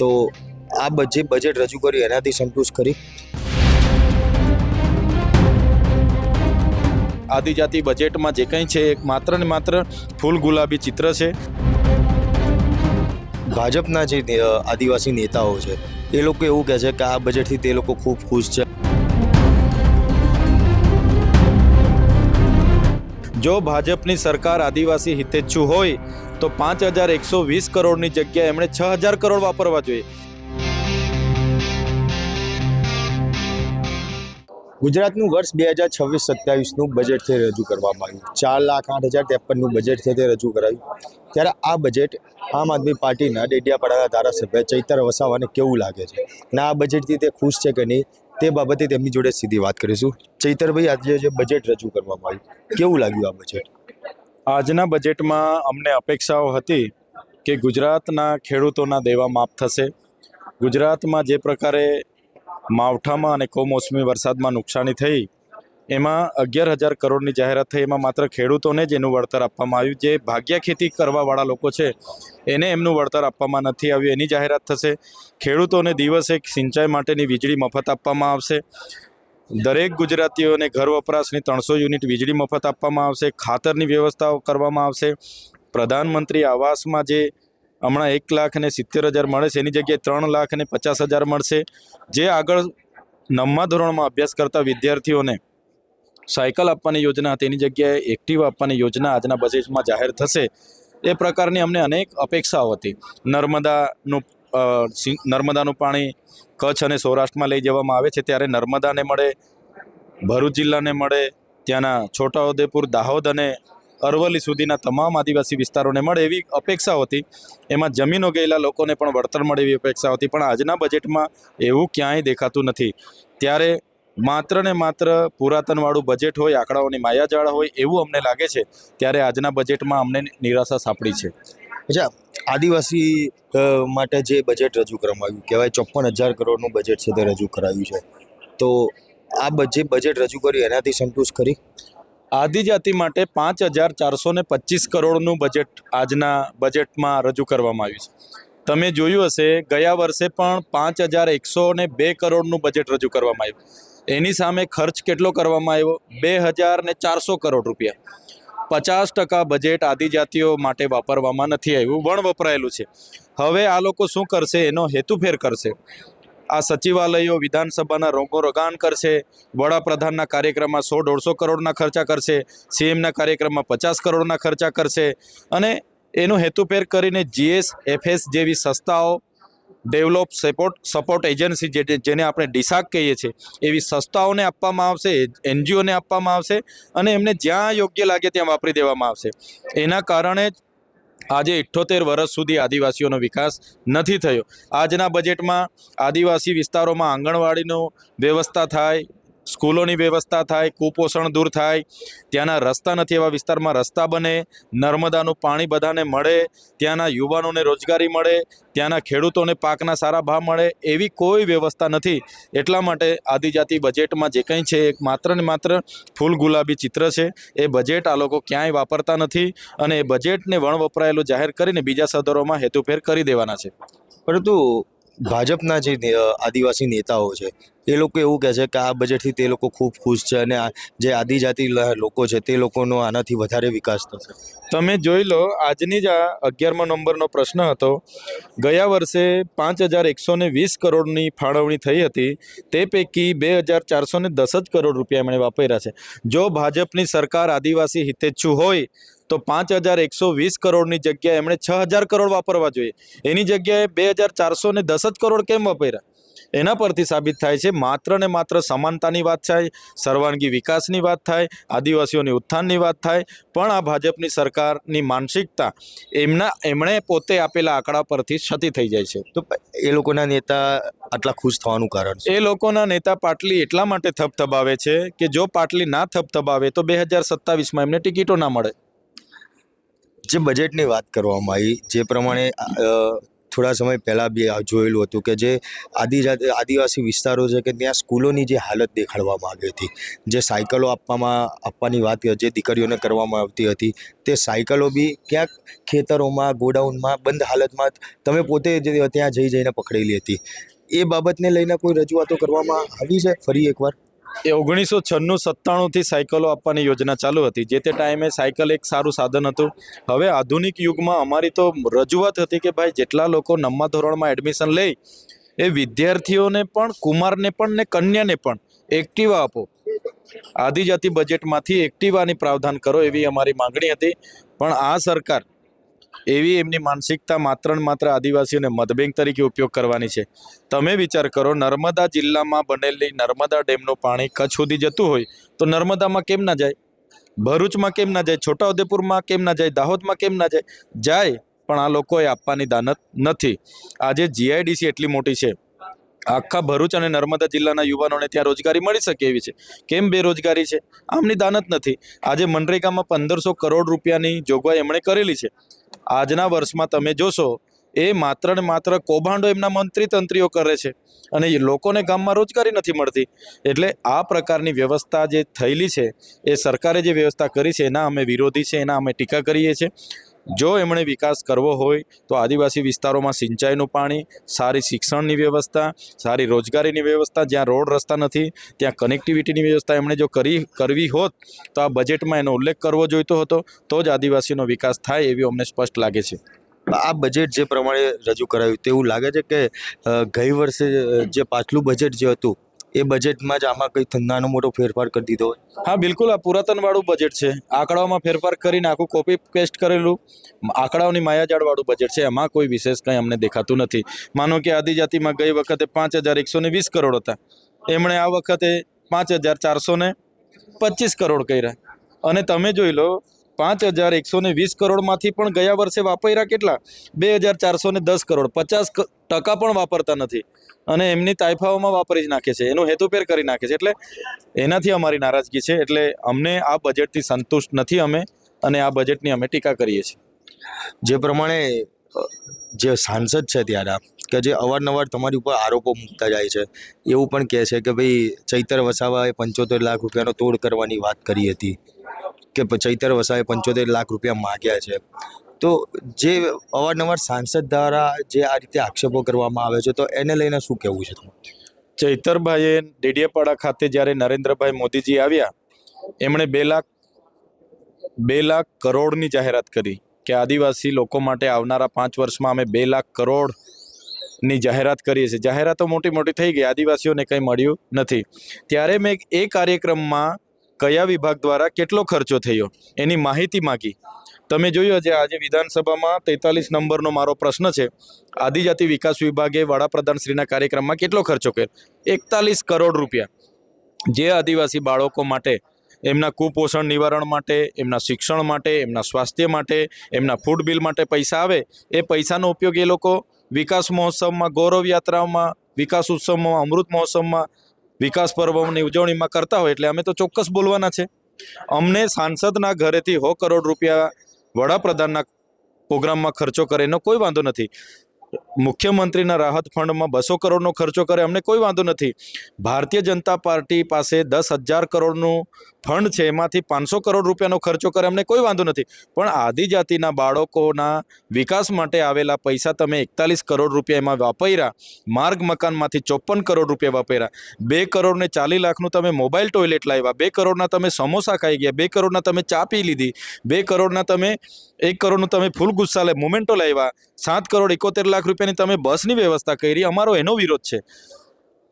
તો આ જે બજેટ રજૂ કર્યું એનાથી સંતુષ્ટ કરી આદિજાતિ બજેટમાં જે કંઈ છે એક માત્ર ને માત્ર ફૂલ ગુલાબી ચિત્ર છે. ભાજપના જે આદિવાસી નેતાઓ છે એ લોકો એવું કહે છે કે આ બજેટથી તે લોકો ખૂબ ખુશ છે. જો ભાજપની સરકાર આદિવાસી હિતેચ્છુ હોય, તો પાંચ હજાર એકસો વીસ કરોડની જગ્યાએ એમણે છ હજાર કરોડ વાપરવા જોઈએ. ગુજરાતનું વર્ષ બે હજાર છવ્વીસ સત્યાવીસનું બજેટ થઈ રજૂ કરવામાં આવ્યું. ચાર લાખ આઠ હજાર ત્રેપનનું બજેટ છે રજૂ કરાયું. ત્યારે આ બજેટ આમ આદમી પાર્ટીના ડેડિયાપાડાના ધારાસભ્ય ચૈતર વસાવાને કેવું લાગે છે? અને આ બજેટથી તે ખુશ છે કે નહીં? તે બાબતે તેમની જોડે સીધી વાત કરીશું. ચૈતરભાઈ, આજે જે બજેટ રજૂ કરવામાં આવ્યું કેવું લાગ્યું આ બજેટ આજના બજેટમાં અમને અપેક્ષાઓ હતી કે ગુજરાતના ખેડૂતોના દેવા માફ થશે. ગુજરાતમાં જે પ્રકારે માવઠામાં અને કમોસમી વરસાદમાં નુકસાની થઈ એમાં અગિયાર હજાર કરોડની જાહેરાત થઈ. એમાં માત્ર ખેડૂતોને જ એનું વળતર આપવામાં આવ્યું. જે ભાગ્યા ખેતી કરવાવાળા લોકો છે, એને એમનું વળતર આપવામાં નથી આવ્યું. એની જાહેરાત થશે. ખેડૂતોને દિવસે સિંચાઈ માટેની વીજળી મફત આપવામાં આવશે. દરેક ગુજરાતીઓને ઘર વપરાશની ત્રણસો યુનિટ વીજળી મફત આપવામાં આવશે. ખાતરની વ્યવસ્થાઓ કરવામાં આવશે. પ્રધાનમંત્રી આવાસમાં જે હમણાં એક લાખ અને સિત્તેર હજાર મળે છે, એની જગ્યાએ ત્રણ લાખ અને પચાસ હજાર મળશે. જે આગળ નવમા ધોરણમાં અભ્યાસ કરતા વિદ્યાર્થીઓને સાયકલ આપવાની યોજના હતી. એની જગ્યાએ એક્ટિવ આપવાની યોજના આજના બજેટમાં જાહેર થશે. એ પ્રકારની અમને અનેક અપેક્ષાઓ હતી. નર્મદાનું નર્મદાનું પાણી કચ્છ અને સૌરાષ્ટ્રમાં લઈ જવામાં આવે છે. ત્યારે નર્મદાને મળે, ભરૂચ જિલ્લાને મળે, ત્યાંના છોટાઉદેપુર, દાહોદ અને અરવલ્લી સુધીના તમામ આદિવાસી વિસ્તારોને મળે એવી અપેક્ષાઓ હતી. એમાં જમીનો ગયેલા લોકોને પણ વળતર મળે એવી અપેક્ષાઓ હતી. પણ આજના બજેટમાં એવું ક્યાંય દેખાતું નથી. ત્યારે માત્ર ને માત્ર પુરાતનવાળું બજેટ હોય આંકડાઓની માયાજાળ હોય એવું અમને લાગે છે ત્યારે આજના બજેટમાં અમને નિરાશા સાંપડી છે. અચ્છા આદિવાસી માટે જે બજેટ રજૂ કરવામાં આવ્યું કહેવાય ચોપન હજાર કરોડનું બજેટ છે તે રજૂ કરાયું છે. તો આ જે બજેટ રજૂ કર્યું એનાથી સંતુષ્ટ કરી આદિજાતિ માટે પાંચ હજાર ચારસો ને પચીસ કરોડનું બજેટ આજના બજેટમાં રજૂ કરવામાં આવ્યું છે. તમે જોયું હશે, ગયા વર્ષે પણ પાંચ હજાર એકસો ને બે કરોડનું બજેટ રજૂ કરવામાં આવ્યું. એની સામે ખર્ચ કેટલો કરવામાં આવ્યો? બે હજાર ને ચારસો કરોડ રૂપિયા. પચાસ ટકા બજેટ આદિજાતિઓ માટે વાપરવામાં નથી આવ્યું, વણ વપરાયેલું છે. હવે આ લોકો શું કરશે? એનો હેતુફેર કરશે. આ સચિવાલયો, વિધાનસભાના રોગો રોગાન કરશે, વડાપ્રધાનના કાર્યક્રમમાં સો દોઢસો કરોડના ખર્ચા કરશે સીએમના કાર્યક્રમમાં પચાસ કરોડના ખર્ચા કરશે અને એનો હેતુપેર કરીને જીએસ, એફએસ જેવી સંસ્થાઓ ડેવલપ, સપોર્ટ સપોર્ટ એજન્સી જેને આપણે ડિસાક કહીએ છીએ, એવી સંસ્થાઓને આપવામાં આવશે, એનજીઓને આપવામાં આવશે અને એમને જ્યાં યોગ્ય લાગે ત્યાં વાપરી દેવામાં આવશે. એના કારણે જ આજે ઇઠ્ઠોતેર વર્ષ સુધી આદિવાસીઓનો વિકાસ નથી થયો. આજના બજેટમાં આદિવાસી વિસ્તારોમાં આંગણવાડીનો વ્યવસ્થા થાય સ્કૂલોની વ્યવસ્થા થાય, કુપોષણ દૂર થાય, ત્યાંના રસ્તા નથી એવા વિસ્તારમાં રસ્તા બને, નર્મદાનું પાણી બધાને મળે, ત્યાંના યુવાનોને રોજગારી મળે, ત્યાંના ખેડૂતોને પાકના સારા ભાવ મળે, એવી કોઈ વ્યવસ્થા નથી. એટલા માટે આદિજાતિ બજેટમાં જે કંઈ છે, એક માત્ર ને માત્ર ફૂલ ગુલાબી ચિત્ર છે. એ બજેટ આ લોકો ક્યાંય વાપરતા નથી અને એ બજેટને વણવપરાયેલું જાહેર કરીને બીજા સદરોમાં હેતુફેર કરી દેવાના છે. પરંતુ ભાજપના જે આદિવાસી નેતાઓ છે, એ લોકો એવું કહે છે કે આ બજેટથી તે લોકો ખૂબ ખુશ છે અને જે આદિજાતિ લોકો છે તે લોકોનો આનાથી વધારે વિકાસ થશે. તમે જોઈ લો, આજની જ આ અગિયારમા નંબરનો પ્રશ્ન હતો. ગયા વર્ષે પાંચ હજાર એકસો ને વીસ કરોડની ફાળવણી થઈ હતી. તે પૈકી બે હજાર ચારસો ને દસ જ કરોડ રૂપિયા એમણે વાપર્યા છે. જો ભાજપની સરકાર આદિવાસી હિતેચ્છુ હોય તો પાંચ હજાર એકસો વીસ કરોડની જગ્યાએ એમણે છ હજાર કરોડ વાપરવા જોઈએ. એની જગ્યાએ બે હજાર ચારસો ને દસ જ કરોડ કેમ વાપર્યા? એના પરથી સાબિત થાય છે માત્ર ને માત્ર સમાનતાની વાત થાય સર્વાંગી વિકાસની વાત થાય આદિવાસીઓની ઉત્થાનની વાત થાય પણ આ ભાજપની સરકારની માનસિકતા એમના એમણે પોતે આપેલા આંકડા પરથી ક્ષતિ થઈ જાય છે. તો એ લોકોના નેતા આટલા ખુશ થવાનું કારણ એ લોકોના નેતા પાટલી એટલા માટે થપથપાવે છે કે જો પાટલી ના થપથપાવે તો બે હજાર સત્તાવીસમાં એમને ટિકિટો ના મળે. જે બજેટની વાત કરવામાં આવી, જે પ્રમાણે થોડા સમય પહેલાં બી જોયેલું હતું કે જે આદિજાતિ, આદિવાસી વિસ્તારો છે કે ત્યાં સ્કૂલોની જે હાલત દેખાડવામાં આવી હતી. જે સાયકલો આપવામાં, આપવાની વાત, જે દીકરીઓને કરવામાં આવતી હતી, તે સાયકલો બી ક્યાંક ખેતરોમાં, ગોડાઉનમાં, બંધ હાલતમાં તમે પોતે જે ત્યાં જઈ જઈને પકડેલી હતી. એ બાબતને લઈને કોઈ રજૂઆતો કરવામાં આવી છે? ફરી એકવાર. એ ઓગણીસો છન્નું સત્તાણુંથી સાયકલો આપવાની યોજના ચાલુ હતી, જે તે ટાઈમે સાયકલ એક સારું સાધન હતું. હવે આધુનિક યુગમાં અમારી તો રજૂઆત હતી કે ભાઈ જેટલા લોકો નવમા ધોરણમાં એડમિશન લે, એ વિદ્યાર્થીઓને પણ, કુમારને પણ ને કન્યાને પણ એક્ટિવા આપો. આદિજાતિ બજેટમાંથી એક્ટિવાની પ્રાવધાન કરો એવી અમારી માંગણી હતી. પણ આ સરકાર એવી એમની માનસિકતા માત્ર ને માત્ર આદિવાસીઓને મતબેંક તરીકે ઉપયોગ કરવાની છે. તમે વિચાર કરો, નર્મદા જિલ્લામાં બનેલી નર્મદા ડેમનું પાણી કચ્છ સુધી જતું હોય, તો નર્મદામાં કેમ ના જાય? ભરૂચમાં કેમ ના જાય? છોટાઉદેપુરમાં કેમ ના જાય? દાહોદમાં કેમ ના જાય? જાય, પણ આ લોકોએ આપવાની દાનત નથી. આજે જીઆઈડીસી એટલી મોટી છે. આખા ભરૂચ અને નર્મદા જિલ્લાના યુવાનોને ત્યાં રોજગારી મળી શકે એવી છે. કેમ બેરોજગારી છે? આમની દાનત નથી. આજે મનરેગામાં પંદરસો કરોડ રૂપિયાની જોગવાઈ એમણે કરેલી છે. આજના વર્ષમાં તમે જોશો, એ માત્ર ને માત્ર કૌભાંડો એમના મંત્રી તંત્રીઓ કરે છે અને એ લોકોને ગામમાં રોજગારી નથી મળતી. એટલે આ પ્રકારની વ્યવસ્થા જે થયેલી છે, એ સરકારે જે વ્યવસ્થા કરી છે, એના અમે વિરોધી છે, એના અમે ટીકા કરીએ છીએ. જો એમણે વિકાસ કરવો હોય તો આદિવાસી વિસ્તારોમાં સિંચાઈનું પાણી, સારી શિક્ષણની વ્યવસ્થા, સારી રોજગારીની વ્યવસ્થા, જ્યાં રોડ રસ્તા નથી, ત્યાં કનેક્ટિવિટીની વ્યવસ્થા એમણે જો કરી, કરવી હોત, તો આ બજેટમાં એનો ઉલ્લેખ કરવો જોઈતો હતો, તો જ આદિવાસીનો વિકાસ થાય એવી અમને સ્પષ્ટ લાગે છે. આ બજેટ જે પ્રમાણે રજૂ કરાયું તેવું લાગે છે કે ગઈ વર્ષે જે પાછલું બજેટ જે હતું એ બજેટમાં જ આમાં કંઈ નાનો મોટો ફેરફાર કરી દીધો હોય. હા, બિલકુલ. આ પુરાતનવાળું બજેટ છે. આંકડાઓમાં ફેરફાર કરીને આખું કોપી પેસ્ટ કરેલું. આંકડાઓની માયાજાળવાળું બજેટ છે. એમાં કોઈ વિશેષ કંઈ અમને દેખાતું નથી. માનો કે આદિજાતિમાં ગઈ વખતે પાંચ હજાર એકસો ને વીસ કરોડ હતા. એમણે આ વખતે પાંચ હજાર ચારસો ને પચીસ કરોડ કર્યા. અને તમે જોઈ લો, પાંચ હજાર એકસો ને વીસ કરોડમાંથી પણ ગયા વર્ષે વાપર્યા કેટલા? બે હજાર ચારસો ને દસ કરોડ. પચાસ ટકા પણ વાપરતા નથી. અને એમની તાઇફાઓમાં વાપરી જ નાખે છે. એનું હેતુપેર કરી નાખે છે. એટલે એનાથી અમારી નારાજગી છે. એટલે અમને આ બજેટથી સંતુષ્ટ નથી અમે અને આ બજેટની અમે ટીકા કરીએ છીએ. જે પ્રમાણે, જે સાંસદ છે ત્યાંના કે જે અવારનવાર તમારી ઉપર આરોપો મૂકતા જાય છે, એવું પણ કહે છે કે ભાઈ, ચૈતર વસાવાએ પંચોતેર લાખ રૂપિયાનો તોડ કરવાની વાત કરી હતી. કે ચૈતર વસાએ પંચોતેર લાખ રૂપિયા માગ્યા છે. તો જે અવારનવાર સાંસદ દ્વારા જે આ રીતે આક્ષેપો કરવામાં આવે છે, તો એને લઈને શું કહેવું છે ચૈતરભાઈએ ડેડિયાપાડા ખાતે જ્યારે નરેન્દ્રભાઈ મોદીજી આવ્યા, એમણે બે લાખ બે લાખ કરોડની જાહેરાત કરી કે આદિવાસી લોકો માટે આવનારા પાંચ વર્ષમાં અમે બે લાખ કરોડની જાહેરાત કરીએ છીએ. જાહેરાતો મોટી મોટી થઈ ગઈ, આદિવાસીઓને કંઈ મળ્યું નથી. ત્યારે મેં એ કાર્યક્રમમાં કયા વિભાગ દ્વારા કેટલો ખર્ચો થયો, એની માહિતી માગી. તમે જોયું છે આજે વિધાનસભામાં તેતાલીસ નંબરનો મારો પ્રશ્ન છે. આદિજાતિ વિકાસ વિભાગે વડાપ્રધાનશ્રીના કાર્યક્રમમાં કેટલો ખર્ચો કર્યો? એકતાલીસ કરોડ રૂપિયા. જે આદિવાસી બાળકો માટે, એમના કુપોષણ નિવારણ માટે, એમના શિક્ષણ માટે, એમના સ્વાસ્થ્ય માટે, એમના ફૂડ બિલ માટે પૈસા આવે, એ પૈસાનો ઉપયોગ એ લોકો વિકાસ મહોત્સવમાં, ગૌરવ યાત્રાઓમાં વિકાસ ઉત્સવમાં, અમૃત મહોત્સવમાં, વિકાસ પર્વોની ઉજવણીમાં કરતા હોય, એટલે અમે તો ચોક્કસ બોલવાના છે. અમને સાંસદના ઘરેથી હો કરોડ રૂપિયા વડાપ્રધાનના પ્રોગ્રામમાં ખર્ચો કરે એનો કોઈ વાંધો નથી. મુખ્યમંત્રીના રાહત ફંડમાં બસો કરોડનો ખર્ચો કરે અમને કોઈ વાંધો નથી. ભારતીય જનતા પાર્ટી પાસે દસ હજાર કરોડનું ફંડ છે, એમાંથી પાંચસો કરોડ રૂપિયાનો ખર્ચો કરે અમને કોઈ વાંધો નથી. પણ આદિજાતિના બાળકોના વિકાસ માટે આવેલા પૈસા તમે એકતાલીસ કરોડ રૂપિયા એમાં વાપર્યા. માર્ગ મકાનમાંથી ચોપન કરોડ રૂપિયા વાપર્યા. બે કરોડને ચાલી લાખનું તમે મોબાઈલ ટોયલેટ લાવ્યા. બે કરોડના તમે સમોસા ખાઈ ગયા. બે કરોડના તમે ચા પી લીધી. બે કરોડના તમે એક કરોડનું તમે ફૂલ ગુસ્સા લે મોમેન્ટો લાવ્યા. સાત કરોડ એકોતેર લાખ રૂપિયાની તમે બસની વ્યવસ્થા કરી અમારો એનો વિરોધ છે.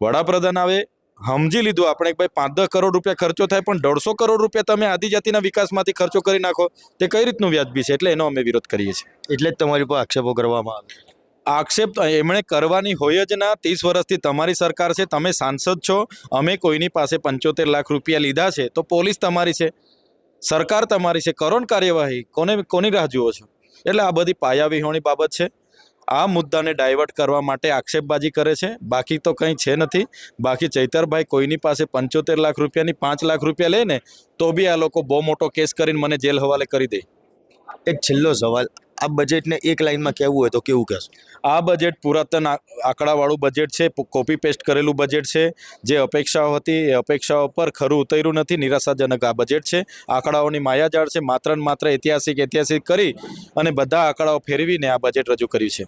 વડાપ્રધાન આવે સમજી લીધું આપણે ભાઈ પાંચ દસ કરોડ રૂપિયા ખર્ચો થાય પણ દોઢસો કરોડ રૂપિયા તમે આદિજાતિના વિકાસમાંથી ખર્ચો કરી નાખો તે કઈ રીતનું વ્યાજબી છે? એટલે એનો અમે વિરોધ કરીએ છીએ. એટલે જ તમારી પર આક્ષેપો કરવામાં આવે. આક્ષેપ એમણે કરવાની હોય જ ના. ત્રીસ વર્ષથી તમારી સરકાર છે તમે સાંસદ છો અમે કોઈની પાસે પંચોતેર લાખ રૂપિયા લીધા છે તો પોલીસ તમારી છે સરકાર તમારી છે કરો કાર્યવાહી કોને કોની રાહ જુઓ છો? એટલે આ બધી પાયાવિહોણી બાબત છે. આ મુદ્દાને ડાયવર્ટ કરવા માટે આક્ષેપબાજી કરે છે. બાકી તો કંઈ છે નથી. બાકી ચૈતરભાઈ કોઈની પાસે પંચોતેર લાખ રૂપિયાની પાંચ લાખ રૂપિયા લે ને, તો બી આ લોકો બહુ મોટો કેસ કરીને મને જેલ હવાલે કરી દે. એક છેલ્લો સવાલ. આ બજેટને એક લાઇનમાં કહેવું હોય તો કેવું કહેશો? આ બજેટ પુરાતન આંકડાવાળું બજેટ છે કોપી પેસ્ટ કરેલું બજેટ છે. જે અપેક્ષાઓ હતી એ અપેક્ષાઓ પર ખરું ઉતર્યું નથી, નિરાશાજનક આ બજેટ છે. આંકડાઓની માયાજાળ છે, માત્ર ને માત્ર ઐતિહાસિક ઐતિહાસિક કરી અને બધા આંકડાઓ ફેરવીને આ બજેટ રજૂ કર્યું છે.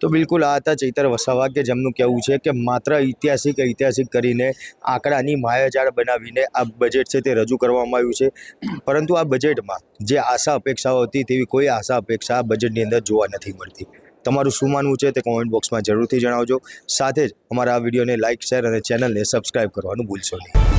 તો બિલકુલ આ હતા ચૈતર વસાવા કે જેમનું કહેવું છે કે માત્ર ઐતિહાસિક ઐતિહાસિક કરીને આંકડાની માયાજાળ બનાવીને આ બજેટ છે તે રજૂ કરવામાં આવ્યું છે. પરંતુ આ બજેટમાં જે આશા અપેક્ષાઓ હતી તેવી કોઈ આશા અપેક્ષા આ બજેટની અંદર જોવા નથી મળતી. તમારું શું માનવું છે તે કોમેન્ટ બોક્સમાં જરૂરથી જણાવજો. સાથે જ અમારા આ વિડીયોને લાઇક શેર અને ચેનલને સબસ્ક્રાઇબ કરવાનું ભૂલશો નહીં.